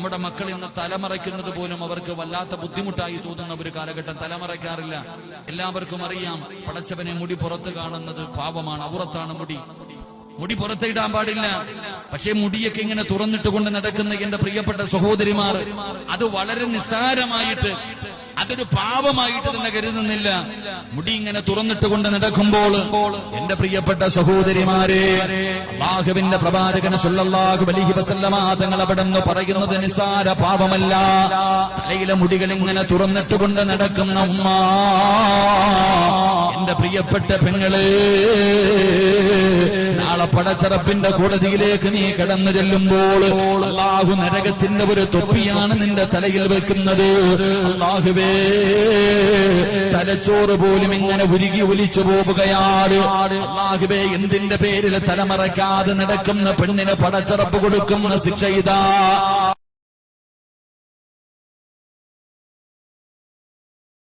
നമ്മുടെ മക്കൾ ഇന്ന് തലമറയ്ക്കുന്നത് പോലും അവർക്ക് വല്ലാത്ത ബുദ്ധിമുട്ടായി തോന്നുന്ന ഒരു കാലഘട്ടം തലമറയ്ക്കാറില്ല. എല്ലാവർക്കും അറിയാം പടച്ചവനെ മുടി പുറത്ത് കാണുന്നത് പാപമാണ് അവറത്താണ് മുടി. മുടി പുറത്തിടാൻ പാടില്ല. പക്ഷെ മുടിയൊക്കെ ഇങ്ങനെ തുറന്നിട്ട് കൊണ്ട് നടക്കുന്ന എന്റെ പ്രിയപ്പെട്ട സഹോദരിമാർ അത് വളരെ നിസ്സാരമായിട്ട് അതൊരു പാപമായിട്ട് തന്നെ കരുതുന്നില്ല. മുടി ഇങ്ങനെ തുറന്നിട്ട് കൊണ്ട് നടക്കുമ്പോൾ എന്റെ പ്രിയപ്പെട്ട സഹോദരിമാരെ ബാഹുവിന്റെ പ്രവാചകന സുല്ലാഹു അലൈഹി വസല്ലമ തങ്ങൾ അവിടെ നിന്ന് പറയുന്നത് നിസാര പാപമല്ല. തലയിലെ മുടികൾ ഇങ്ങനെ തുറന്നിട്ട് കൊണ്ട് നടക്കുന്ന ഉമ്മ. എന്റെ പ്രിയപ്പെട്ട പെങ്ങൾ പടച്ചറപ്പിന്റെ കോടതിയിലേക്ക് നീ കടന്നു ചെല്ലുമ്പോൾ അള്ളാഹു നരകത്തിന്റെ ഒരു തൊപ്പിയാണ് നിന്റെ തലയിൽ വെക്കുന്നത്. അള്ളാഹുവേ തലച്ചോറ് പോലും ഇങ്ങനെ ഉരുകി ഒലിച്ചു പോവുകയാണ്. അള്ളാഹുവേ എന്തിന്റെ പേരിൽ തലമറക്കാതെ നടക്കുന്ന പെണ്ണിന് പടച്ചറപ്പ് കൊടുക്കുന്ന ശിക്ഷ ഇതാ.